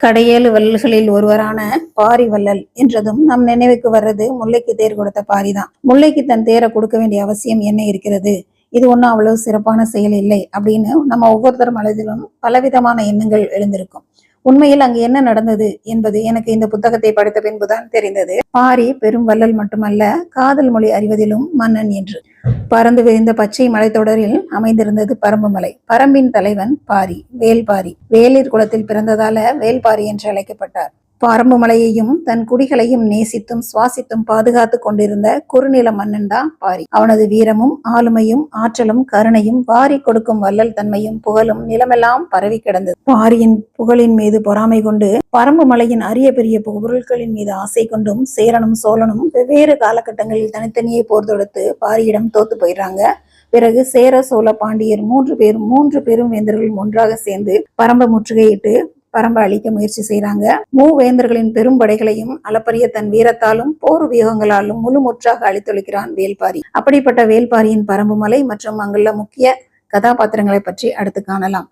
கடையேழு வள்ளல்களில் ஒருவரான பாரி வள்ளல் என்றதும் நம் நினைவுக்கு வர்றது முல்லைக்கு தேர் கொடுத்த பாரிதான். முல்லைக்கு தன் தேரை கொடுக்க வேண்டிய அவசியம் என்ன இருக்கிறது? இது ஒன்றும் அவ்வளவு சிறப்பான செயல் இல்லை அப்படின்னு நம்ம ஒவ்வொருத்தர் மனதிலும் பலவிதமான எண்ணங்கள் எழுந்திருக்கும். உண்மையில் அங்கு என்ன நடந்தது என்பது எனக்கு இந்த புத்தகத்தை படித்த பின்புதான் தெரிந்தது. பாரி பெரும் வள்ளல் மட்டுமல்ல காதல் மொழி அறிவதிலும் மன்னன் என்று. பறந்து விரிந்த பச்சை மலைத்தொடரில் அமைந்திருந்தது பரம்பு மலை. பரம்பின் தலைவன் பாரி வேல்பாரி. வேலிர் குலத்தில் பிறந்ததால வேல்பாரி என்று அழைக்கப்பட்டார். பரம்பு மலையையும் தன் குடிகளையும் நேசித்தும் சுவாசித்தும் பாதுகாத்து கொண்டிருந்த குறுநில மன்னன் தான் பாரி. அவனது வீரமும் ஆளுமையும் ஆற்றலும் கருணையும் வாரி கொடுக்கும் வள்ளல் தன்மையும் புகழும் நிலமெல்லாம் பரவி கிடந்தது. பாரியின் புகழின் மீது பொறாமை கொண்டு பரம்பு மலையின் அரிய பெரிய பொருட்களின் மீது ஆசை கொண்டும் சேரனும் சோழனும் வெவ்வேறு காலகட்டங்களில் தனித்தனியே போர் தொடுத்து பாரியிடம் தோத்து போயிடுறாங்க. பிறகு சேர சோழ பாண்டியர் மூன்று பேரும் மூன்று பெரும் வேந்தர்களும் ஒன்றாக சேர்ந்து பரம்ப முற்றுகையிட்டு பரம்ப அழிக்க முயற்சி செய்றாங்க. மூவேந்தர்களின் பெரும் படைகளையும் அளப்பரிய தன் வீரத்தாலும் போர் வியூகங்களாலும் முழு முற்றாக அழித்தொழிக்கிறான் வேல்பாரி. அப்படிப்பட்ட வேல்பாரியின் பரம்பு மலை மற்றும் அங்குள்ள முக்கிய கதாபாத்திரங்களை பற்றி அடுத்து காணலாம்.